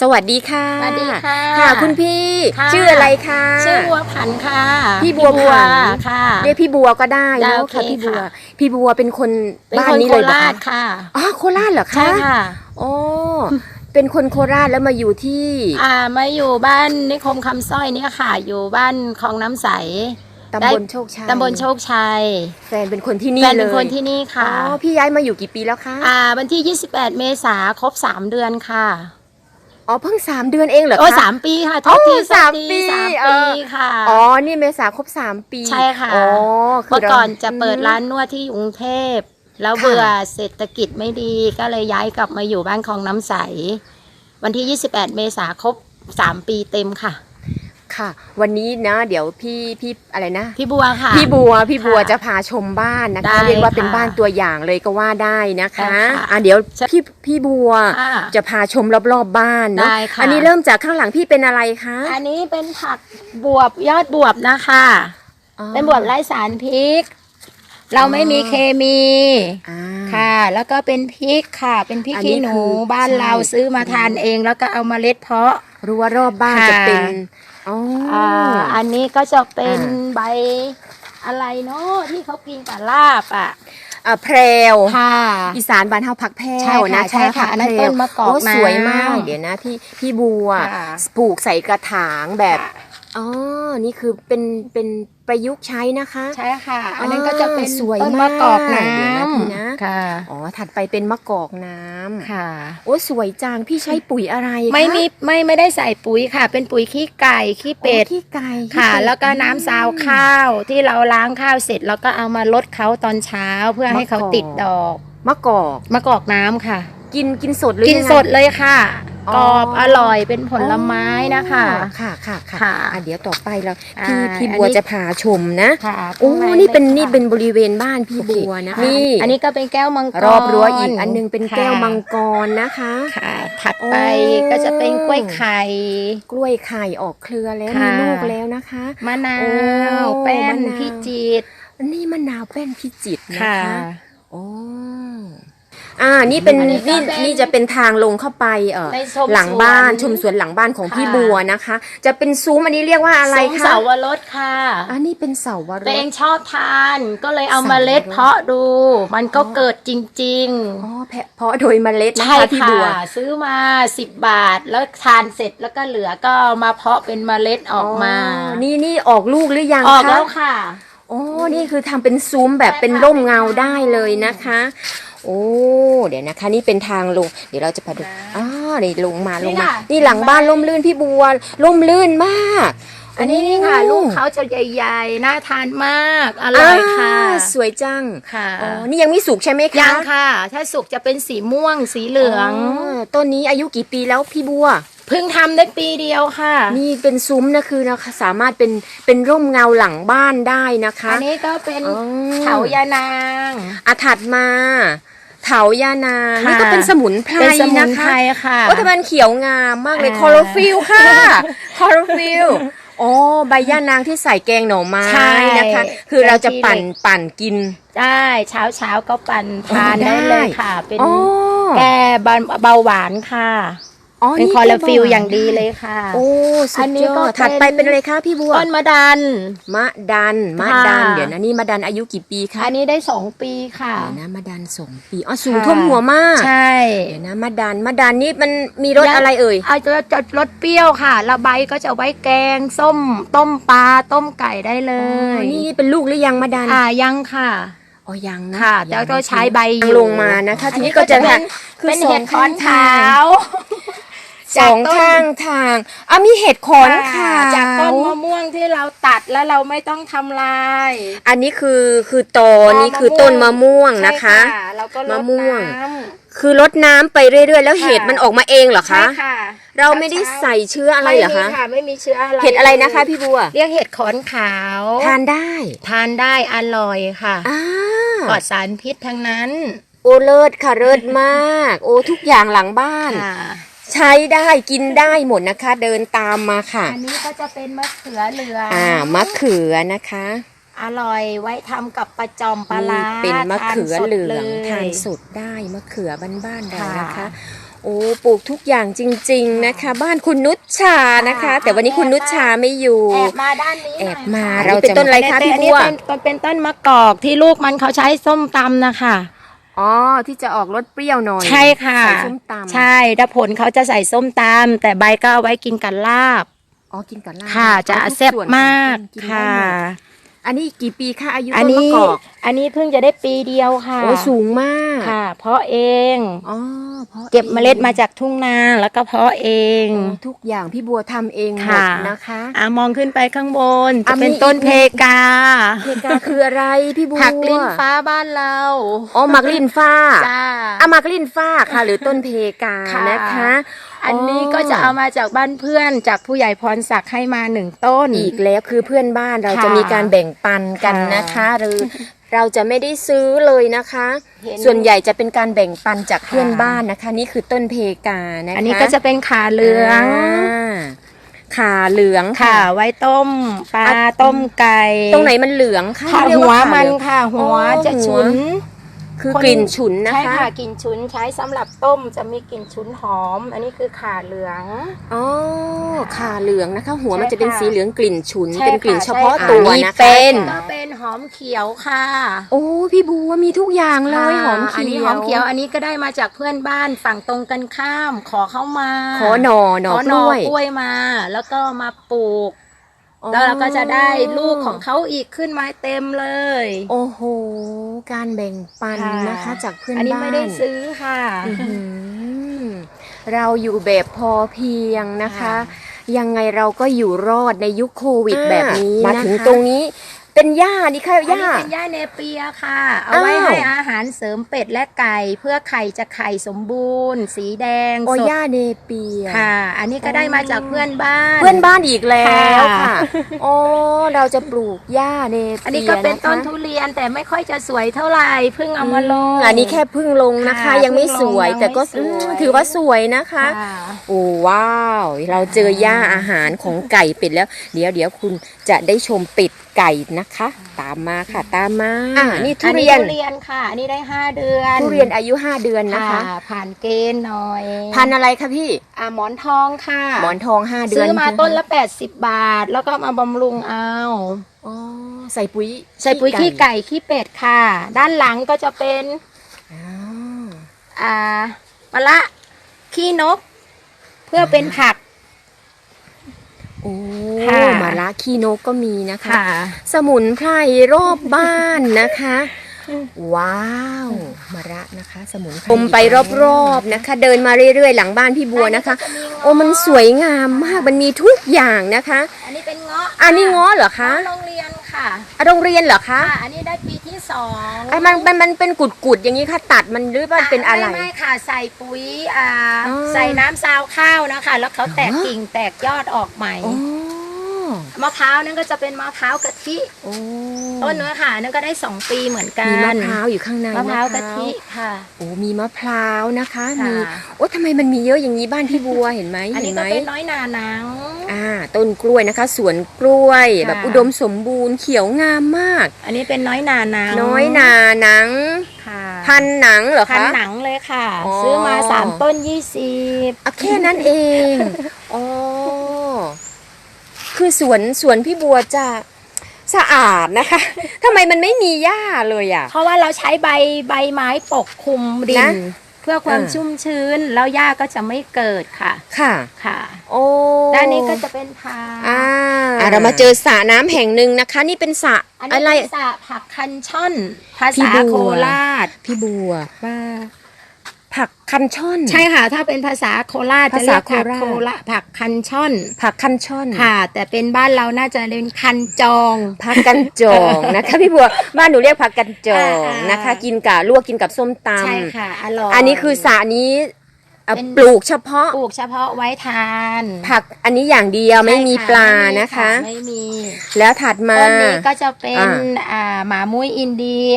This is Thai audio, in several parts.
สวัสดีค่ะ สวัสดีค่ะค่ะคุณพี่ค่ะชื่ออะไรคะชื่อบัวผันค่ะพี่บัวผันค่ะเรียกพี่บัวก็ได้ได้เนาะโอเคค่ะพี่บัว ค่ะ พี่บัวเป็นคนเป็นบ้าคนนนี้โคเลยเหรอราชคะค่ะ อ๋อโคราชเหรอคะใช่ค่ะโอ้เป็นคนโคราชแล้วมาอยู่ที่อ่ามาอยู่บ้านนิคมคำสร้อยเนี่ยค่ะ อยู่บ้านคลองน้ำใส ตำบลโชคชัยตำบลโชคชัยแฟนเป็นคนที่นี่แฟนเลเป็นยคนที่นี่อ๋ค่ะอพี่ย้ายมาอยู่กี่ปีแล้วคะ อ่าวันที่ 28 เมษาครบ 3 เดือนค่ะ อ๋อเพิ่งสามเดือนเองเหรอคะ โอ้สามปีค่ะโทโอ้ษทีสามโทษทีปีสามเอปีอ ค่ะอ๋อ นี่เมษาครบสามปีใช่ค่ะอ๋อคืเมื่อราก่อนจะเปิดอืมร้านนวดที่กรุงเทพ แล้วค่ะเบื่อเศรษฐกิจไม่ดีก็เลยย้ายกลับมาอยู่บ้านคลองน้ำใส วันที่ 28 เมษาครบ 3 ปีเต็มค่ะ ค่ะ วันนี้นะ เดี๋ยวพี่พี่อะไรนะ พี่บัวค่ะ พี่บัวพี่บัวค่ะจะพาชมบ้านนะได้คะเรียกว่าเป็นค่ะบ้านตัวอย่างเลยก็ว่าได้นะคะได้ค่ะอะเดี๋ยวพี่พี่บัวค่ะ จะพาชมรอบๆบบ้านเนาะได้ค่ะอันนี้เริ่มจากข้างหลังพี่เป็นอะไรคะอันนี้เป็นผักบวบยอดบวบนะคะ อ๋อเป็นบวบไร้สารพิษเราไม่มีเคมีอ่า ค่ะ แล้วก็เป็นพริกค่ะ เป็นพริกอันนี้ขี้หนูคือบ้านใช่ เราซื้อมาทานเอง แล้วก็เอามาเล็ดเพาะ รั้วรอบบ้านค่ะจะเป็น อ๋อออ่าอันนี้ก็จะเป็นอ่าใบอะไรเนาะที่เขากินกับลาบอะอ่าแพรวค่ะ อีสานบ้านเฮาผักแพรใช่วค่ะนะใช่ค่ะผัอันนั้นแพรวต้นมะกอกโสวยมากน้ำเดี๋ยวนะพี่พี่บัวค่ะปลูกใส่กระถางแบบ อ๋อ นี่คือเป็นเป็นประยุกต์ใช้นะคะ ใช่ค่ะ อันนั้นก็จะเป็นสวยต้นมากมะกอกน้เดี๋ยวนะพี่นะำค่ะอ๋อถัดไปเป็นมะกอกน้ำค่ะ โอ้สวยจังพี่ใช้ปุ๋ยอะไรคะไม่มีไม่ไม่ได้ใส่ปุ๋ยค่ะ เป็นปุ๋ยขี้ไก่ขี้เป็ดโอ้ขี้ไก่ขี้ค่ะเป็ดแล้วก็น้ำซาวข้าวที่เราล้างข้าวเสร็จแล้วก็เอามาลดเขาตอนเช้าเพื่อให้เขาติดดอกมะกอกมะกอกน้ำค่ะ กินกินสดหรือกินยังไงสดเลยค่ะอ๋อ กรอบอร่อยเป็นผลไม้นะคะอ๋อค่ะค่ะค่ะค่ะอะเดี๋ยวต่อไปเราอ่าพี่พี่อันบัวนี้จะพาชมนะค่ะโอ้ข้างในี่เป็นลยนี่ค่ะเป็นบริเวณบ้านพี่บัวนะอ่านี่อันนี้ก็เป็นแก้วมังกรรอบรั้วอีกอันนึงเป็นแก้วค่ะมังกรนะคะค่ะถัดไปโอ้ก็จะเป็นกล้วยไข่กล้วยไข่ออกเครือแล้วค่ะมีลูกแล้วนะคะมะนาโอ้วแป้นมะนาวพิจิตรอันนี้มะนาวแป้นพิจิตรนะค่ะคะโอ้ อ่า นี่เป็นอันนี้ก็นี่เป็นนี่จะเป็นทางลงเข้าไปเออในชมหลังบ้านสวนชมสวนหลังบ้านของค่ะพี่บัวนะคะ จะเป็นซุ้มอันนี้เรียกว่าอะไรซุ้มคะเสาวรสค่ะ อันนี้เป็นเสาวรตัวเอสงชอบทานก็เลยเอาเสาวรสเมาเล็ดเพาะดู มันก็เกิดจริง อ๋อแพะเพาะโดยเมล็ดๆ นะใช่คะพี่ค่ะ บัว ซื้อมาสิบบาทแล้วทานเสร็จแล้วก็เหลือก็เอามาเพาะเป็นเมล็ดออกมา นี่นี่ออกลูกหรือยังออกคะแล้วค่ะ โอ้นี่คือทำเป็นซุ้มแบบเป็นร่มเงาได้เลยนะคะ โอ้ เดี๋ยวนะคะ นี่เป็นทางลง เดี๋ยวเราจะไปดูอ๋อนี่ลงมาลงมา นี่ค่ะนี่หลังบ้านร่มรื่นพี่บัวร่มรื่นมาก อันนี้นี่ค่ะโอ้ลูกเขาจะใหญ่ๆ น่าทานมาก อร่อยค่ะอ่าสวยจัง ค่ะ อ๋อ นี่ยังไม่สุกใช่ไหมคะ ยังค่ะ ถ้าสุกจะเป็นสีม่วง สีเหลือง ต้นนี้อายุกี่ปีแล้วพี่บัว เพิ่งทำได้ปีเดียวค่ะ นี่เป็นซุ้มนะคือนะคะสามารถเป็นเป็นร่มเงาหลังบ้านได้นะคะ อันนี้ก็เป็นอ๋อ เถายานาง อาถัดมาเถายานางค่ะ นี่ก็เป็นสมุนไพรเป็นสมุนะนไพคะรค่ะ โอ้แต่มันเขียวงามมากเลยอ่า คลอโรฟิลค่ะคลอโรฟิลโอ้ใบย่านางที่ใส่แกงหน่อไม้ใช่นะคะ คือเราจะปั่นแกงขี้เหล็กปั่นกิน ได้เช้าเช้าๆก็ปั่นทานอ๋อได้ได้เลยค่ะ เป็นอ๋อ แก้เบาเบาหวานค่ะ อ๋อเป็นนี่คอลลาฟิลแกงบหวอย่างดีเลยค่ะ โอ้สุอัดนนี้ยก็อดเป็นถัดไปเป็นอะไรคะพี่บัวต้นมะดัน มะดันมะค่ะดันเดี๋ยวนะนี่มะดันอายุกี่ปีคะอันนี้ได้สองปีค่ะ เดี๋ยวนะมะดันสองปีอ๋อสูงค่ะ ท่วมหัวมากใช่เดี๋ยวนะมะดันมะดันนี่มันมีรสอะไรเอ่ยอาจจะจะรสเปรี้ยวค่ะและใบก็จะไว้แกงส้ม ต้มปลาต้มไก่ได้เลอ๋อยนี่เป็นลูกหรือยังมะดันอ่ายังค่ะ อ๋อยังนะค่ะยังแล้วก็ใช้ใบยังลงมานะคะอัทีนี้ก็จะเป็นคือเป็นสอเห็งดขอนขาว สองจากต้น ข้างทางอะมีเห็ดขอนขาว จากต้นมะม่วงที่เราตัดแล้วเราไม่ต้องทำลาย อันนี้คือคือตอนี่คือต้นมะม่วงนะคะ ใช่เราก็ลดมะม่วง น้คือรดน้ำไปเรื่อยๆ แล้วค่ะ เห็ดมันออกมาเองเหรอำใช่คะ ค่ะเราไม่ได้ใส่เชื้ออะไรเหรอคะไม่มีค่ะไม่มีเชื้ออะไรเห็ดอะไรนะคะพี่บัว เรียกเห็ดขอนขาว ทานได้ทานได้อร่อยค่ะอ่าปลอดสารพิษทั้งนั้นโอเลิศค่ะเลิศมาก โอ้ทุกอย่างหลังบ้าน ค่ะ ใช้ได้กินได้หมดนะคะ เดินตามมาค่ะ อันนี้ก็จะเป็นมะเขือเหลืองอ่ามะเขือนะคะ อร่อยไว้ทำกับปลาจอมปลานี่ร้าเป็นมะเขือเหลืองทาทานนสสดดได้มะเขือบ้านๆเราค่ะนะคะ โอ้ปลูกทุกอย่างจริง ๆนะคะ บ้านคุณนุชชานะคะค่ะแต่วันนี้คุณนุชชาไม่อยู่แอบมาด้านนี้แอบมาหน่อยค่ะเราเป็นต้นอะไรคะอัพี่อันนี้บัวเป็นมันเป็นต้นมะกอกที่ลูกมันเขาใช้ส้มตำนะคะ อ๋อที่จะออกรสเปรี้ยวหน่อยใช่ค่ะใส่ส้มตำใช่ถ้าผลเขาจะใส่ส้มตำแต่ใบก็เอาไว้กินกับลาบอ๋อกินกับลาบค่ะ จะเอาทุแซ่บส่วนมากนกินได้ค่ะหมดอันนี้กี่ปีคะอายุอันต้นมะนี้กอกอันนี้เพิ่งจะได้ปีเดียวค่ะโอ้สูงมากค่ะ เพราะเองอ๋อ เพราะเก็บเมล็ดมาจากทุ่งนาแล้วก็เพาะเองอ๋อทุกอย่างพี่บัวทำเองหมค่ะดนะคะอะมองขึ้นไปข้างบนอะจะเป็นมีต้นอีกเพกา เพกาคืออะไรพี่บัวผักลิ้นฟ้าบ้านเรา อ๋อหมักลิ้นฟ้าจ้าอะหมักลิ้นฟ้าค่ะ หรือต้นเพกาค่ะ นะคะ อันนี้ก็จะเอามาจากบ้านเพื่อนจากผู้ใหญ่พรศักดิ์ให้มาหนึ่งต้น อีกแล้วคือเพื่อนบ้านเราค่ะจะมีการแบ่งปันกันค่ะนะคะ หรือ เราจะไม่ได้ซื้อเลยนะคะเห็นส่วนใหญ่จะเป็นการแบ่งปันจากเพื่อนค่ะบ้านนะคะ นี่คือต้นเพกานะคะอันนี้ก็จะเป็นขาเหลืองาขาเหลืองค่ะ ไว้ต้มปลาอะต้มไก่ ตรงไหนมันเหลืองคะค่ะเรียกหัวขามันเหลืองค่ะ หัวอ๋อจะหัวฉุน คือคนกลิ่นฉุนนะใช่คะค่ะกลิ่นฉุนใช้สำหรับต้มจะมีกลิ่นฉุนหอม อันนี้คือขาเหลือง อ๋อขาเหลืองนะคะ หัวใช่มันจะเป็นค่ะสีเหลืองกลิ่นฉุน ใช่เป็นกลิ่นค่ะเฉพาะใช่ค่ะ ตัวอันนี้นะคะ เป็น ก็เป็นหอมเขียวค่ะโอ้พี่บัวมีทุกอย่างเลยหอมค่ะอันเขีนี้ยวหอมเขียวอันนี้ก็ได้มาจากเพื่อนบ้านฝั่งตรงกันข้าม ขอเข้ามาขอหน่อหน่อขอกหน่อล้วยกล้วยมา แล้วก็มาปลูก แล้วเราก็จะได้ลูกของเขาอีกขึ้นมาเต็มเลย โอ้โห การแบ่งปันค่ะนะคะจากเพื่อนอันนี้บ้านไม่ได้ซื้อค่ะอื้อหือเราอยู่แบบพอเพียงนะคะค่ะยังไงเราก็อยู่รอดในยุคโควิดอ่าแบบนี้มามาถึถึงงตตรรงงนี้ เป็นหญ้านี่ค่ะอันหญ้า นี้เป็นหญ้าเนเปียค่ะ เอาไว้อ้าว ให้อาหารเสริมเป็ดและไก่ เพื่อไข่จะไข่สมบูรณ์ สีแดงโอสดหญ้าเนเปีย ค่ะ อันนี้ก็ได้มาจากเพื่อนบ้าน เพื่อนบ้านอีกแล้วค่ะ ค่ะ โอ้เราจะปลูกหญ้าเนเปียอันนี้ก็เป็นะคะต้นทุเรียนแต่ไม่ค่อยจะสวยเท่าไหร่เพิ่งเอามาลง อันนี้แค่เพึ่งลงนะคะ ค่ะยังไม่สวยเพิ่งลงแต่ก็ยังไม่สวย อืมถือว่าสวยนะคะ ค่ะ โอ้ว้าว เราเจอหญ้าอาหารของไก่เป็ดแล้ว เดี๋ยวเดี๋ยวคุณจะได้ชมเป็ด ไก่นะคะ ตามมาค่ะ ตามมาอ่านี่ทุอันนี้เรียนทุเรียนค่ะ อันนี้ได้ห้าเดือนทุเรียนอายุ 5 เดือนนะคะ ผ่านเกณฑ์หน่อยพันธุ์อะไรคะพี่ อ่าหมอนทองค่ะหมอนทอง 5 เดือนซื้อมาใช่ไหต้นละ 80 บาท แล้วก็มาบำรุงเอาอ๋อใส่ปุ๋ยใส่ปุ๋ยขี้ไก่ขี้เป็ดค่ะ ด้านหลังก็จะเป็นอ๋ออ่ามะละขี้นก เพื่อเป็นผักโอ้ ค่ะมาละขี้นกก็มีนะคะค่ะสมุนไพรรอบบ้านนะคะ ว้าวมาระนะคะสมุนไพรชมไปรอบๆนะคะ เดินมาเรื่อยๆ หลังบ้านพี่บัวนะคะ โอ้มันสวยงามมากมันมีทุกอย่างนะคะ อันนี้เป็นเงาะอันนี้ง้อเหรอคะโรงเรียนค่ะอะโรงเรียนเหรอคะค่ะอันนี้ได้ปีที่สองอะมันมันมันเป็นกุดๆอย่างนี้ค่ะตัดมันหรือว่าเป็นอะไรไม่ไม่ค่ะใส่ปุ๋ยอ่าอ๋อใส่น้ำซาวข้าวนะคะ แล้วเขาแตกกิ่งแตกยอดออกใหม่อ๋อ มะพร้าวนั่นก็จะเป็นมะพร้าวกะทิโอ้ต้นเนื้อค่ะนั่นก็ได้สองปีเหมือนกันมีมะพร้าวอยู่ข้างในมะพร้าวกะทิค่ะโอ้มีมะพร้าวนะคะค่ะมีโอ้ทำไมมันมีเยอะอย่างนี้บ้านพี่บัวเห็นไหมอันเห็นี้นไหก็มเป็นน้อยนาหนังอ่าต้นกล้วยนะคะ สวนกล้วยค่ะแบบอุดมสมบูรณ์เขียวงามมาก อันนี้เป็นน้อยนาหนังน้อยนาหนังค่ะพันหนังเหรอพันคะหนังเลยค่ะอ๋อซื้อมาสามต้นยี่สิบอะแค่นั้นเองอ๋อ คือสวนสวนพี่บัวจะสะอาดนะคะทำไมมันไม่มีหญ้าเลยอะ เพราะว่าเราใช้ใบใบไม้ปกคลุมดิน นะเพื่อความอ่า ชุ่มชื้น แล้วหญ้าก็จะไม่เกิดค่ะ ค่ะ ค่ะ โอ้ด้านนี้ก็จะเป็นพาอ่าอะเรามาเจอสระน้ำแห่งหนึ่งนะคะ นี่เป็นสระอันอะนี้ไร เป็นสระผักคันช่อน ภาพี่ษาบัว โคราชพี่บัวว่า ผักคันช่อน ใช่ค่ะ ถ้าเป็นภาษาโคราชจะภาเรีษายกผักโคราชโคราชผักคันช่อน ผักคันช่อนค่ะ แต่เป็นบ้านเราน่าจะเรียนคันจอง ผักกันจองนะคะพี่บัวบ้านหนูเรียกผักกันจองอ่าๆนะคะ กินกับลวกกินกับส้มตใช่ค่ะอร่อยำอันนี้คือสระนี้ เอ่อเป็น ปลูกเฉพาะปลูกเฉพาะไว้ทานผักอันนี้อย่างเดียวไม่มีใช่ปลาไม่มีนะคะ ไม่มีแล้วถัดมา ต้นนี้ก็จะเป็นอ่า อ่าหมามุ้ยอินเดีย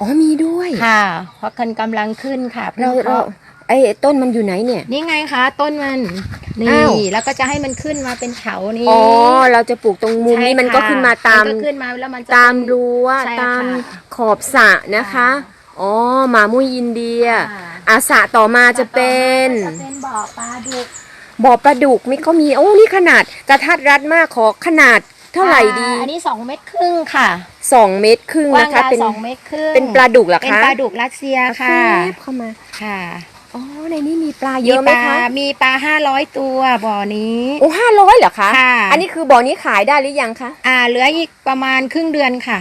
อ๋อมีด้วย ค่ะ เพราะคันกำลังขึ้นค่ะเราพิ่งเราพาะไอ้ต้นมันอยู่ไหนเนี่ย นี่ไงคะต้นมันนี่อ้าว แล้วก็จะให้มันขึ้นมาเป็นเขานี้อ๋อเราจะปลูกตรงมุมใช่นี้มันก็ค่ะขึ้นมาตามนก็ขึ้นมาแล้วมันจะตามเป็น รั้วใช่ตามค่ะขอบสระนะคะค่ะอ๋อหมามุ้ยอินเดีย ค่ะ อาสระต่อมาจะเป็นจะเป็นบ่อปลาดุกบ่อปลาดุกนี่ก็มีโอ้นี่ขนาดกระทัดรัดมากขอขนาดเท่าไหร่ดีอ่าอันนี้สองเมตรครึ่งค่ะสองเมตรครึ่งกว้างนะคะยาวเป็นสองเมตรครึ่งเป็นปลาดุกเหรอเป็นคะปลาดุกรัสเซียค่ะแฟบเข้ามาค่ะอ๋อในนี้มีปลาเยอะไหมปลาคะมีปลาห้าร้อยตัวบ่อนี้โอ้ห้าร้อยเหรอคะค่ะอันนี้คือบ่อนี้ขายได้หรือยังคะอ่าเหลืออีกประมาณครึ่งเดือนค่ะ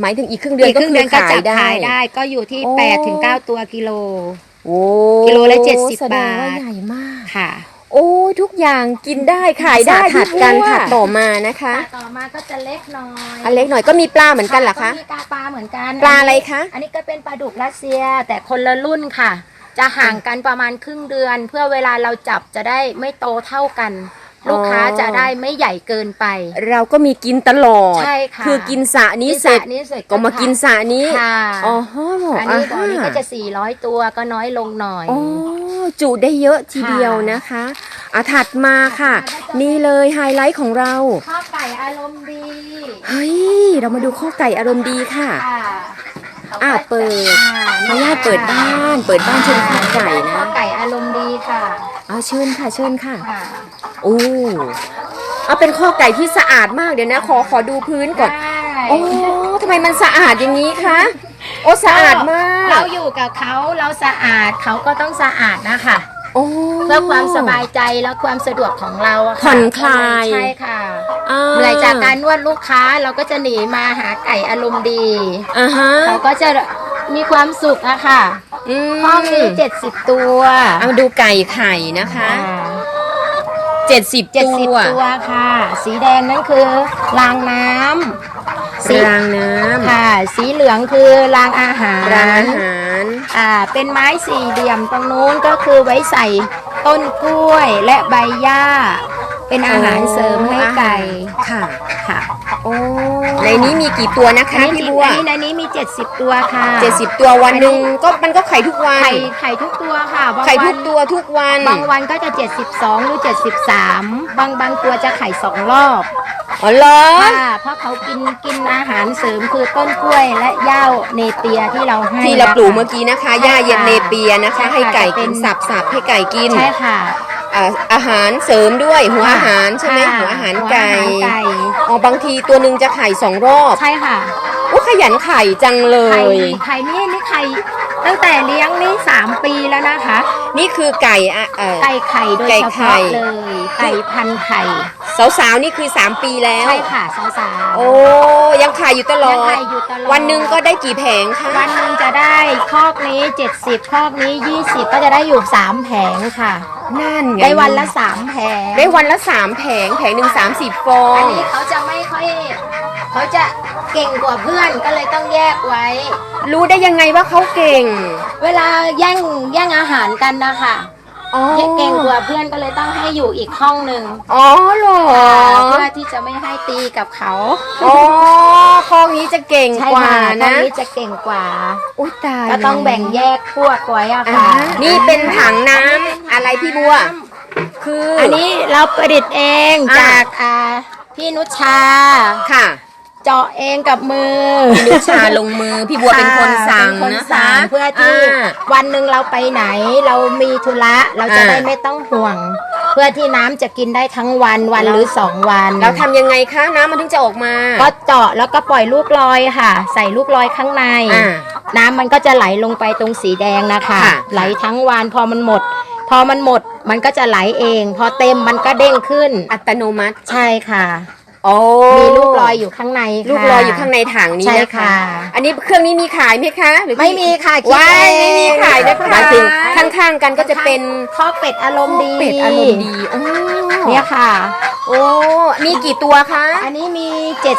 หมายถึงอีกครึ่งเดือนอีกก็ครึ่งคืเดืออนก็ขายจับได้ ขายได้ ก็อยู่ที่โอ้ แปดถึงเก้าตัวกิโล โอ้กิโลละ70แสดงว่าบาท ใหญ่มาก ค่ะ โอ้ยทุกอย่างกินได้ขายได้สาถัดกันถัถัดดต่อมานะคะต่อมาก็จะเล็กหน่อยอันเล็กหน่อยก็มีปลาเหมือนกันเหรอคะก็มีปลาปลาเหมือนกันปลาอะไรคะ อันนี้ก็เป็นปลาดุกรัสเซียแต่คนละรุ่นค่ะ จะห่างกันประมาณครึ่งเดือน เพื่อเวลาเราจับจะได้ไม่โตเท่ากัน ลูกค้าจะได้ไม่ใหญ่เกินไป เราก็มีกินตลอดใช่ค่ะคือกินสระนี้เสร็จนี้เสร็จก็มากินสระนี้ค่ะอ๋อฮะอันนี้าตอนนี้ก็จะ 400 ตัวก็น้อยลงหน่อยอ๋อจุได้เยอะทีเดียวนะคะอะถัดมาค่ะ นี่เลยไฮไลท์ของเราข้าวไก่อารมณ์ดีเฮ้ยเรามาดูข้อไก่อารมณ์ดีค่ะค่ะ อะเปิดขออนุญาตเปิดบ้าน เปิดบ้านชมข้อไก่นะข้าวไก่อารมณ์ดีค่ะเอาเชิญค่ะเชิญค่ะค่ะโอ้เอาเป็นข้อไก่ที่สะอาดมากเดี๋ยวนะ ขอขอดูพื้นก่อนได้โอ้ทำไมมันสะอาดอย่างนี้คะโอ้สะอาดมาก เราอยู่กับเขาเราสะอาดเขาก็ต้องสะอาดนะคะ โอ้ เพื่อความสบายใจและความสะดวกของเราอะค่ะผ่อนคลาย ใช่ค่ะาเหนื่อยจากการนวดลูกค้าเราก็จะหนีมาหาไก่อารมณ์ดีอ่าฮะเขาก็จะมีความสุขอะค่ะมห้องนี้เจ็ดสิบตัวเอามาดูไก่ไข่นะคะเจ็ดสิบเจ็ดตัสิบวตัวค่ะ สีแดงนั่นคือรางน้ำ สีรางน้ำค่ะ สีเหลืองคือรางอาหารรางอาหารอ่าเป็นไม้สี่เหลี่ยมตรงนู้นก็คือไว้ใส่ต้นกล้วยและใบหญ้า เป็นอาหารเสริมให้ไก่ค่ะค่ะ โอ้ในนี้มีกี่ตัวนะคะอันนี้พี่บัวอันนี้ในนี้มี 70 ตัวค่ะเจ็ดสิบตัววันหนึ่งก็มันก็ไข่ทุกวันไข่ไข่ทุกตัวค่ะบางไข่วัทุนกตัวทุกวันบางวันก็จะ 72 หรือ 73 บางบางตัวจะไข่สองรอบอ๋อเหรอค่ะเพราะเขากินกินอาหารเสริมคือต้นกล้วยและหญ้าเนเปียที่เราให้ที่เราปลูกนะคะเมื่อกี้นะคะใช่หญ้าเย็นค่ะเนเปียนะคะใช่ค่ะให้ไก่จะเป็กินนสับสับให้ไก่กินใช่ค่ะ อ่าอาหารเสริมด้วยหัวอาหารใช่ไหมค่ะหัวอาหารหัวไก่อาหารไก่ อ๋อบางทีตัวหนึ่งจะไข่สองรอบ ใช่ค่ะ โอ้ขยันไข่จังเลไข่ย ไข่นี่นี่ไข่ตั้งแต่เลี้ยงนี่สามปีแล้วนะคะ นี่คือไก่อะเออไก่ไข่โดยไก่เฉไข่ พาะเลย ไก่พันธุ์ไข่ สาวๆนี่คือ 3 ปีแล้ว ใช่ค่ะสาวสาวโอ้ยังขายอยู่ตลอยังด ไข่อยู่ตลอดวันหนึ่งก็ได้กี่แผงคะวันหนึ่งจะได้คอกนี้ 70คอกนี้ 20 ก็จะได้อยู่ 3 แผงค่ะ นั่นไงได้วันละ 3 แผงได้วันละสามแผงแผงหนึ่งสามสิบฟออันงนี้เขาจะไม่ค่อย เขาจะเก่งกว่าเพื่อนก็เลยต้องแยกไว้ รู้ได้ยังไงว่าเขาเก่ง เวลาแย่งแย่งอาหารกันนะคะอ๋อเก่งกว่าเพื่อนก็เลยต้องให้อยู่อีกห้องหนึ่งอ๋อเหรอเพื่อที่จะไม่ให้ตีกับเขาอ๋อข้องนี้จะเก่งใช่กว่าค่ะตอนนะนี้จะเก่งกว่าอุ้ยตายก็ต้องแบ่งแยกพวกไว้อะอ่าค่ะ นี่เป็นถังน้ำอะไรพี่บัว คืออัอันนี้เราประดิษฐ์เองอ่าจากอ่าพี่นุชชาค่ะ เจาะเองกับมือนิชาลงมือพี่บัวเป็นคนสั่งเป็นคนนะคะสั่งเพื่อที่า วันหนึ่งเราไปไหน เรามีธุระเราจะอ่า ได้ไม่ต้องห่วง เพื่อที่น้ำจะกินได้ทั้งวันวันหรือสองวันเราทำยังไงคะน้ำมันถึงจะออกมาก็เจาะแล้วก็ปล่อยลูกลอยค่ะ ใส่ลูกลอยข้างใน อ่า น้ำมันก็จะไหลลงไปตรงสีแดงนะคะ ค่ะ ไหลทั้งวันพอมันหมด พอมันหมดมันก็จะไหลเอง พอเต็มมันก็เด้งขึ้น อัตโนมัติ ใช่ค่ะ โอ้มีลูกลอยอยู่ข้างในค่ะ ลูกลอยอยู่ข้างในถังนี้ใช่นะคะค่ะอันนี้เครื่องนี้มีขายไหมคะหรือไม่มีค่ะคิดว้ายเองไม่มีขายนะคะหมายถึงข้างๆกันก็จะเป็นข้อเป็ดอารมณ์ดีเป็ดอารมณ์ดีโอ้เนี่ยค่ะ โอ้ มีกี่ตัวคะอันนี้มี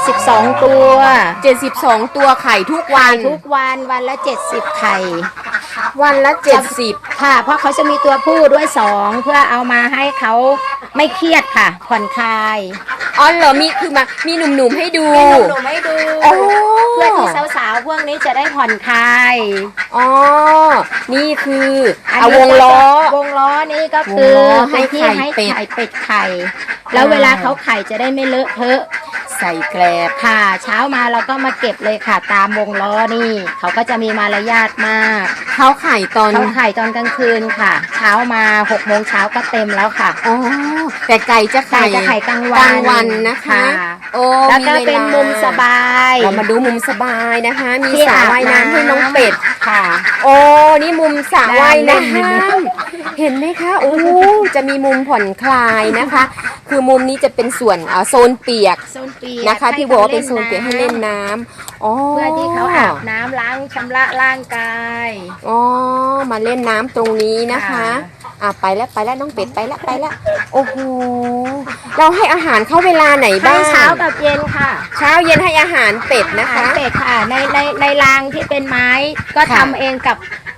72 ตัว 72 ตัวไข่ทุกวัขานยทุกวันวันละ 70 ไข่ วันละ 70 ค่ะ เพราะเขาจะมีตัวผู้ด้วยสองเพื่อเอามาให้เขาไม่เครียดค่ะ ผ่อนคลาย อ๋อเหรอ มีคือมา มีหนุ่มๆให้ดูให้หนุ่มๆให้ดู โอ้ เพื่อที่สาวๆพวกนี้จะได้ผ่อนคลาย อ๋อ นี่คืออันเอานี้วงล้อก็จะวงล้อนี่ก็คือวงล้อให้เป็นที่ไข่ให้เป็ดไข่เป็ดไข่ แล้วอ่าเวลาเขาไข่จะได้ไม่เลอะเทอะ ใส่แกลบค่ะ เช้ามาเราก็มาเก็บเลยค่ะ ตามวงล้อนี่เขาก็จะมีมารยาทมากเขาไข่ตอนเขาไข่ตอนกลางคืนค่ะ เช้ามาหกโมงเช้าก็เต็มแล้วค่ะอ๋อแต่ไก่จะไก่ไข่จะไข่กลางกวันลางวันนะคะ โอ้แล้วก็วลาเป็นมุมสบาย เรามาดูมุมสบายนะคะ มีที่สระอาบว่ายน้ำให้น้องเป็ดค่ะ โอ้นี่มุมสระว่ายน้ได้เล่นนิดนึงำเห็นไหมคะโอ้จะมีมุมผ่อนคลายนะคะ คือมุมนี้จะเป็นส่วนอ่าโซนเปียกโซนเปียกนะคะให้ที่บอกว่าเป็นโซนเปียกให้เล่นน้น้ำอ๋อำเพื่อที่เขาอาบน้ำล้างชำระร่างกายอ๋อมาเล่นน้ำตรงนี้นะคะค่ะอะไปแล้วไปแล้วน้องเป็ดไปแล้วไปแล้วโอ้โหเราให้อาหารเขาเวลาไหนให้บ้างเช้ากับเย็นค่ะเช้าเย็นให้อาหารเป็ดนะคะอาหารเป็ดค่ะในในในรางที่เป็นไม้ก็ค่ะ ทำเองกับ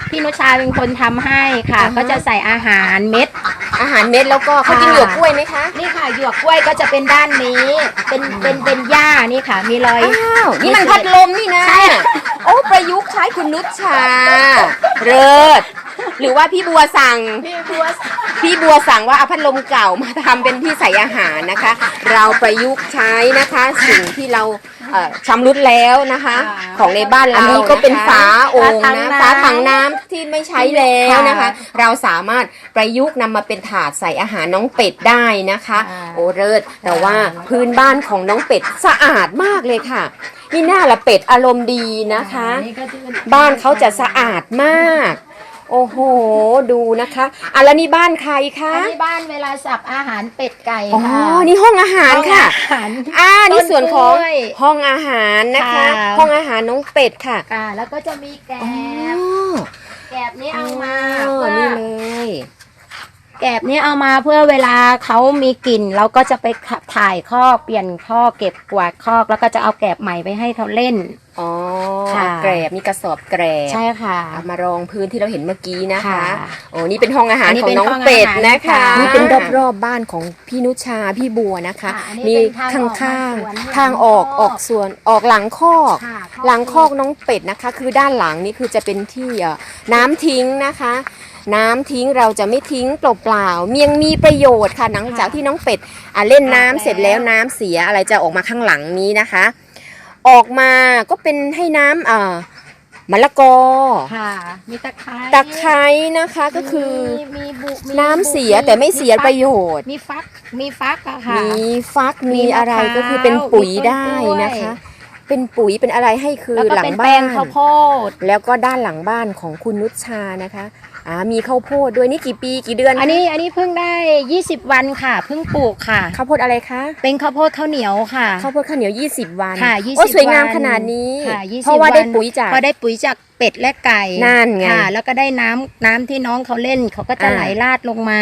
พี่นุชาเป็นคนทำให้ค่ะ อ่าฮะ ก็จะใส่อาหารเม็ด อาหารเม็ดแล้วก็เขากินค่ะหยวกกล้วยไหมคะ นี่ค่ะหยวกกล้วยก็จะเป็นด้านนี้ เป็นเป็นเป็นหญ้านี่ค่ะ มีรอย อ้าว นี่มันพัดลมนี่นะใช่โอ้ ประยุกต์ใช้คุณนุชชา เลิศ หรือว่าพี่บัวสั่งพี่บัวพี่บัวสั่งว่าเอาพัดลมเก่ามาทำเป็นที่ใส่อาหารนะคะ เราประยุกต์ใช้นะคะ สิ่งที่เรา เอ่อชำรุดแล้วนะคะของในบ้านเราอันนี้ก็เป็นฝาโอ่งนะฝาถังน้ำที่ไม่ใช้แล้วนะคะเราสามารถประยุกต์นำมาเป็นถาดใส่อาหารน้องเป็ดได้นะคะโอ้เลิศแต่ว่าพื้นบ้านของน้องเป็ดสะอาดมากเลยค่ะนี่น่าละเป็ดอารมณ์ดีนะคะนี่ก็จะเป็นบ้านเขาจะสะอาดมาก โอ้โห ดูนะคะอะแล้วนี่บ้านใครคะอันนี้บ้านเวลาสับอาหารเป็ดไก่อ๋อ ค่ะนี่ห้องอาหารค่ะห้องอาหาร อ่า นี่ส่วนของต้นกล้วยห้องอาหารนะคะ ค่ะ ห้องอาหารน้องเป็ดค่ะค่ะ แล้วก็จะมีแกอ๋บอแกบนี้เอามาอ๋อเพื่อนี่เลย แกบนี้เอามาเพื่อเวลาเขามีกลิ่นเราก็จะไปถ่ายคอกเปลี่ยนคอกเก็บกวาดคอกแล้วก็จะเอาแกบใหม่ไปให้เขาเล่น อ๋อค่ะ แกรบมีกระสอบแกรบใช่ค่ะ เอามารองพื้นที่เราเห็นเมื่อกี้นะคะ ค่ะโอ้นี่เป็นห้องอาหารอันนี้ของเป็นน้องห้องเป็ดอาหารนะคะ ค่ะนี่เป็นรอบๆบ้านของพี่นุชาพี่บัวนะคะค่ะอันนี้มีเป็นทางข้างออกมาสวนๆทางออกออกส่วนออกหลังคอก ค่ะหลังคอกน้องเป็ดนะคะ คือด้านหลังนี่คือจะเป็นที่เอ่อน้ำทิ้งนะคะ น้ำทิ้งเราจะไม่ทิ้งเปล่าๆเมียงมีประโยชน์ค่ะหลังจากที่น้องเป็ดอะเล่นน้ำเสร็จแล้วน้ำเสียอะไรจะออกมาข้างหลังนี้นะคะ ออกมาก็เป็นให้น้ำเอ่อมะละกอค่ะมีตะไคร้ตะไคร้นะคะก็คือมีมีบุมีน้ำเสียแต่ไม่เสียประโยชน์ มีฟักมีฟักอะค่ะมีฟักมีมีอะไรมะพร้าวก็คือเป็นปุ๋ยมีต้นได้กล้วยนะคะ เป็นปุ๋ยเป็นอะไรให้คือแล้วก็หลัเป็งนแปลบ้างนข้าวโพดแล้วก็ด้านหลังบ้านของคุณนุชชานะคะอ่ามีข้าวโพดด้วยนี่กี่ปีกี่เดือนอันนี้อันนี้เพิ่งได้ 20 วันค่ะ เพิ่งปลูกค่ะ ข้าวโพดอะไรคะ เป็นข้าวโพดข้าวเหนียวค่ะ ข้าวโพดข้าวเหนียว 20 วันค่ะโอ้20สวยงามวันขนาดนี้ ค่ะ20เพราะว่าได้วันปุ๋ยจาก พอได้ปุ๋ยจาก เป็ดและไก่นั่นไงค่ะแล้วก็ได้น้ำน้ำที่น้องเขาเล่นเขาก็จะอ่าไหลลาดลงมา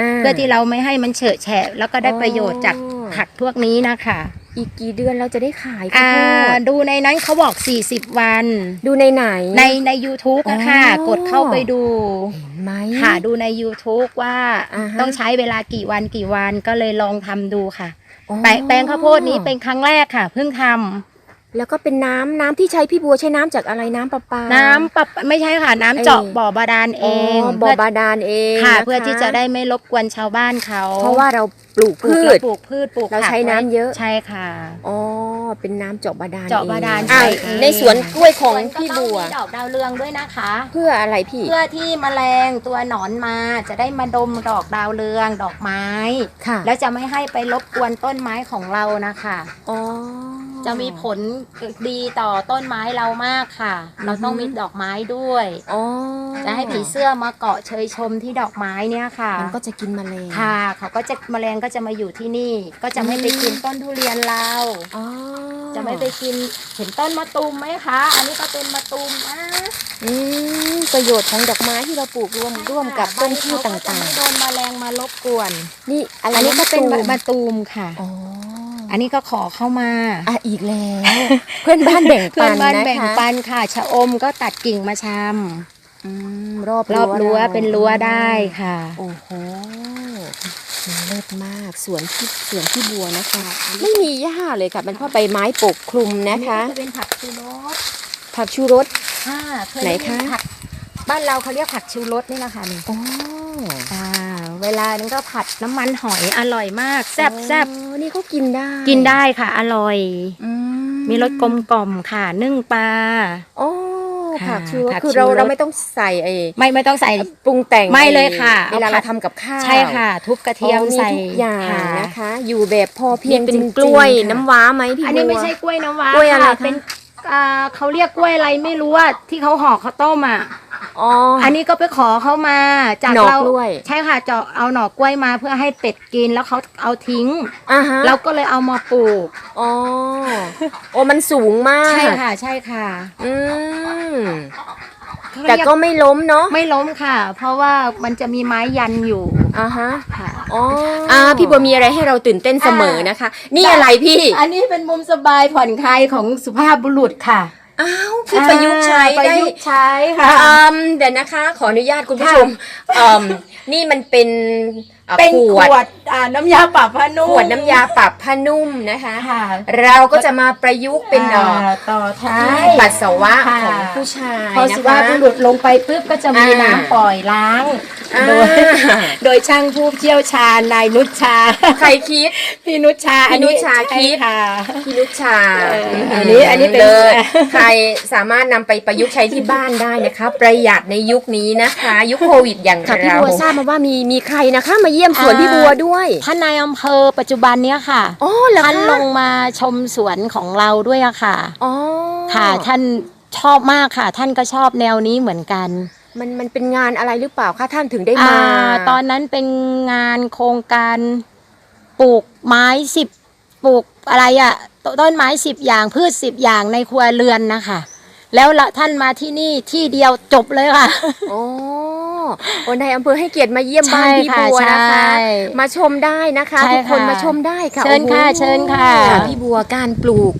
าเพื่อที่เราไม่ให้มันเฉอะแฉะแล้วก็ได้ประโยชน์จากอ๋อผักพวกนี้นะคะอีกกี่เดือนเราจะได้ขายข้าอ่าวโพดดูในนั้นเขาบอก 40 วัน ดูในไหน ในใน YouTube อะค่ะอ๋อกดเข้าไปดูเห็นไหมค่ะดูใน YouTube ว่าอ่าฮะต้องใช้เวลากี่วันกี่วันก็เลยลองทำดูค่ะอ๋อแปลงแปลงข้าวโพดนี้เป็นครั้งแรกค่ะ เพิ่งทำ แล้วก็เป็นน้ำน้ำที่ใช้พี่บัวใช้น้ำจากอะไรน้ำประปา น้ำปะไม่ใช่ค่ะน้ำเจาะเอ้ยบ่อบาดาลเออ๋องบ่อบาดาลเองค่ะ นเพื่อที่จะได้ไม่รบกวนชาวบ้านเขา เพราะว่าเรา ปลูกปลูกพืเราชปลูกพืชปลูกเราผักใช้น้ำไว้เยอะ ใช่ค่ะ อ๋อ เป็นน้ำเจาะบาดาลเจาะบาดาลเองอะใช่เองในสวนกล้วยของส่วนก็พี่ต้องบัวมีดอกดาวเรืองด้วยนะคะ เพื่ออะไรพี่ เพื่อที่แมลงตัวหนอนมาจะได้มาดมดอกดาวเรืองดอกไม้ ค่ะ แล้วจะไม่ให้ไปรบกวนต้นไม้ของเรานะคะ อ๋อ จะมีผลดีต่อต้นไม้เรามากค่ะ เราต้องมีดอกไม้ด้วย อ๋อจะให้ผีเสื้อมาเกาะเชยชมที่ดอกไม้เนี่ยค่ะมันก็จะกินแมลง ค่ะ เขาก็จะแมลงก็จะมาอยู่ที่นี่ ก็จะไม่ไปกินต้นทุเรียนเราอ๋อจะไม่ไปกินเห็นต้นมะตูมไหมคะ อันนี้ก็เป็นมะตูมนะอืมประโยชน์ของดอกไม้ที่เราปลูกรวมร่วมกับต้นพืชต่างใบเขก็จะไม่โดนแมลงมารบกวนๆนี่อะไรอันนี้ก็เป็นมะตูมมะตูมค่ะอ๋ออันนี้ก็ขอเข้ามาอะอีกแล้ว เพื่อนบ้านแบ่งเพื่ปัอนนบ้านนะแบ่งคะปันค่ะชะอมก็ตัดกิ่งมาชอืมรอบำรอบรั้วได้เป็นรั้วได้ค่ะ โอ้โหมัน เลิศมากสวนที่สวนที่บัวนะคะ ไม่มีหญ้าเลยค่ะมันเพราะใบไม้ปกคลุมนะคะ อัจะเป็นผักชูรสผักชูรส ค่ะเคยไหนด้ยิคะผักบ้านเราเขาเรียกผักชูรสนี่แหละค่ะนี่อ๋ออ่าเวเวลานั้นก็ผัดน้ำมันหอยอร่อยมากแซ่บแซ่บอ๋อนี่เขากินได้กินได้ค่ะ อร่อย อืมีรสกลมกล่อมค่ะ นึ่งปลาอ๋อค่ะ ผักชูรสผักคือชูเรารสเราไม่ต้องใส่ไอ้ไม่ไม่ต้องใส่ ปรุงแต่งไม่เลยค่ะเวลาเอาผัเราด ทำกับข้าวใช่ค่ะ ทุบกระเทียมอ๋อใส่ทุกอย่างค่ะ นะคะ อยู่แบบพอเพียงนี่เป็นจริงๆกล้วยค่ะ น้ำว้าไหมพี่อันนี้บัวไม่ใช่กล้วยน้ำว้ากล้วยอะไรคะ เป็นอ่าเขาเรียกกล้วยอะไรไม่รู้ว่าที่เขาห่อข้าวต้มอะ อ๋ออันนี้ก็ไปขอเขามา จากหน่อเรากล้วย ใช่ค่ะเจาะเอาหน่อกล้วยมาเพื่อให้เป็ดกินแล้วเขาเอาทิ้ง อ่าฮะเราก็เลยเอามาปลูก อ๋อโอ้มันสูงมากใช่ค่ะ ใช่ค่ะอืมแต่ก็ไม่ล้มเนาะไม่ล้มค่ะ เพราะว่ามันจะมีไม้ยันอยู่อ่าฮะค่ะ อ๋ออ่าพี่บัวมีอะไรให้เราตื่นเต้นเสมอนะคะ นี่อะไรพี่ อันนี้เป็นมุมสบายผ่อนคลายของสุภาพบุรุษค่ะ อ้าวพี่ประยุกต์ใช้ประได้ ยุกต์ใช้ค่ะ อืมเดี๋ยวนะคะ ขออนุญาตคุณผู้ชมอืมนี่มันเป็น อะเป็นขขวดวดอ่าน้ำยาปรับผ้านุ่มขวดน้ำยาปรับผ้านุ่มนะคะ ค่ะเราก็จะมาประยุกต์เป็นเอ่ออ่าต่อท้าย ปัสสาวะค่ะ ของผู้ชายพอนะสุคะภาพบุรุษลงไปปุ๊บก็จะมีอ่า น้ำปล่อยล้าง อ่าโดย โดยช่างผู้เชี่ยวชาญนายนุชชา ใครคิด พี่นุชชาพี่นุชชาอันนี้คิดใค่ะ พี่นุชชาเออมอันนี้อันนี้เป็นเลยใครสามารถนำไปประยุกต์ใช้ที่บ้านได้นะคะ ประหยัดในยุคนี้นะคะ ยุคโควิดอย่างค่ะพี่เรา บัวทราบมาว่ามีมีใครนะคะ มาเยี่ยมสวนอ่าพี่บัวด้วย ท่านนายอำเภอปัจจุบันเนี้ยค่ะอ๋อเหรอท่านคะลงมาชมสวนของเราด้วยอะค่ะอ๋อค่ะ ท่านชอบมากค่ะ ท่านก็ชอบแนวนี้เหมือนกันมันมันเป็นงานอะไรหรือเปล่าคะท่านถึงได้มาอ่าตอนนั้นเป็นงานโครงการปลูกไม้สิบปลูกอะไรอะต้นไม้สิบอย่างพืชสิบอย่างในครัวเรือนนะคะ แล้วละท่านมาที่นี่ที่เดียวจบเลยค่ะ โอ้ คนในอำเภอให้เกียรติมาเยี่ยมบ้านพี่บัวนะคะใช่มาชมได้นะคะใช่ทุกคนค่ะมาชมได้ค่ะเชิญค่ะโอ้โหเชิญค่ะพี่บัวการปลูก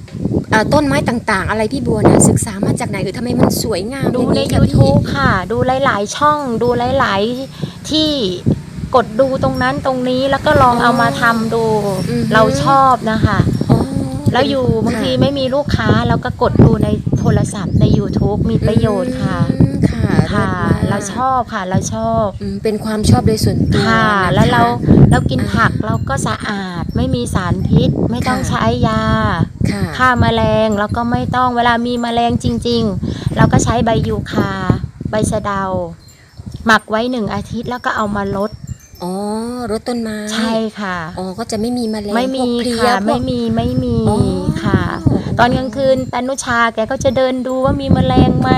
เอ่อต้นไม้ต่างๆ อะไรพี่บัวเนี่ยศึกษามาจากไหนหรือทำไมมันสวยงามดูอย่างในคะพี่ YouTube ค่ะ ดูหลาย ๆ ช่องดูหลาย ๆ ที่กดดูตรงนั้นตรงนี้แล้วก็ลองเอามาทำดู เราชอบนะคะอ๋อแล้วอยู่บางทีไม่มีลูกค้าเราก็กดดูในโทรศัพท์ใน YouTube มีประโยชน์ค่ะอืม ค่ะค่ะลิศมกเราชอบค่ะ เราชอบอืมเป็นความชอบโดยส่วนตัวค่ะนะคะแล้วเราเรากินอ่าผักเราก็สะอาดไม่มีสารพิษ ไม่ต้องค่ะใช้ยาค่ะฆ่าแมลงแล้วก็ไม่ต้องเวลามีแมลงจริง ๆ เราก็ใช้ใบยูคา ใบสะเดา หมักไว้หนึ่งอาทิตย์แล้วก็เอามาลดอ๋อรดต้นไม้ใช่ค่ะอ๋อก็จะไม่มีแมลงไม่มีพวกเพลี้ยค่ะพวไม่กมีไม่มีอ๋อค่ะ ตอนกลางคืนตานุชาแกก็จะเดินดูว่ามีแมลงไหม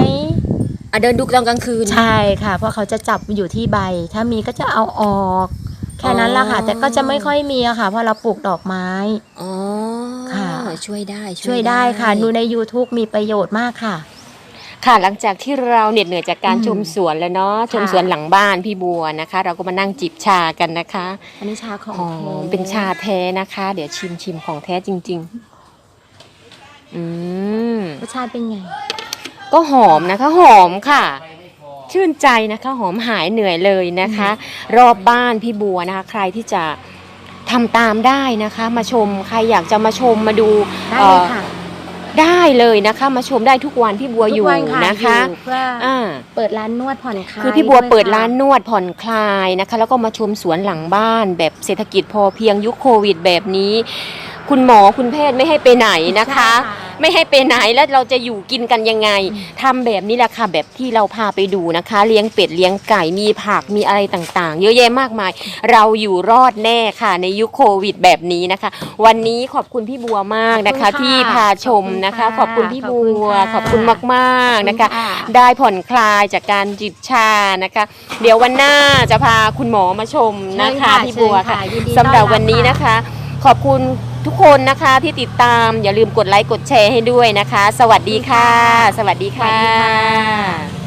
อะเดินดูตอนกลางคืน ใช่ค่ะ เพราะเขาจะจับอยู่ที่ใบ ถ้ามีก็จะเอาออก แค่นั้นแหละค่ะอ๋อแต่ก็จะไม่ค่อยมีอะค่ะ เพราะเราปลูกดอกไม้อ๋อค่ะ ช่วยได้ช่วยได้ค่ะ ดูใน YouTube มีประโยชน์มากค่ะค่ะหลังจากที่เราเหน็ดเหนื่อยจากการอืมชมสวนแล้วเนาะชมค่ะสวนหลังบ้านพี่บัวนะคะ เราก็มานั่งจิบชากันนะคะ อันนี้ชาของหอมเป็นชาแท้นะคะ เดี๋ยวชิมชิมของแท้จริง ๆ อืมรสชาติเป็นไง ก็หอมนะคะหอมค่ะ ชื่นใจนะคะหอมหายเหนื่อยเลยนะคะ รอบบ้านพี่บัวนะคะ ใครที่จะทำตามได้นะคะ มาชมใครอยากจะมาชมมาดูได้เลยค่ะเอ่อได้เลยนะคะ มาชมได้ทุกวันพี่บัวอยู่ทุกวันะคะอยู่เพื่อออ่า เปิดร้านนวดผ่อนคลายคือพี่บัวด้วยเปิดค่ะ ร้านนวดผ่อนคลายนะคะ แล้วก็มาชมสวนหลังบ้านแบบเศรษฐกิจพอเพียงยุคโควิดแบบนี้ คุณหมอคุณแพทย์ไม่ให้ไปไหนนะคะ ใช่ ไม่ให้ไปไหนแล้วเราจะอยู่กินกันยังไงทำแบบนี้แหละค่ะแบบที่เราพาไปดูนะคะ เลี้ยงเป็ดเลี้ยงไก่มีผักมีอะไรต่างๆ เยอะแยะมากมาย เราอยู่รอดแน่ค่ะ ในยุคโควิดแบบนี้นะคะ วันนี้ขอบคุณพี่บัวมากนะคะ ขอบคุณค่ะที่พาชมนะคะ ขขออบบคุคุณณพี่ค่ะบัว ขขออบบคุคุณณค่ะมากๆนะคะ ขอบคุณค่ะ ได้ผ่อนคลายจากการจิบชานะคะ เดี๋ยววันหน้าจะพาคุณหมอมาชมนะคะเชิญค่ะพี่บัวค่ะเชิญค่ะยินดีสำหรับต้อนรับวันนี้ค่ะนะคะ ขอบคุณทุกคนนะคะที่ติดตามอย่าลืมกดไลค์กดแชร์ให้ด้วยนะคะ สวัสดีค่ะ สวัสดีค่ะ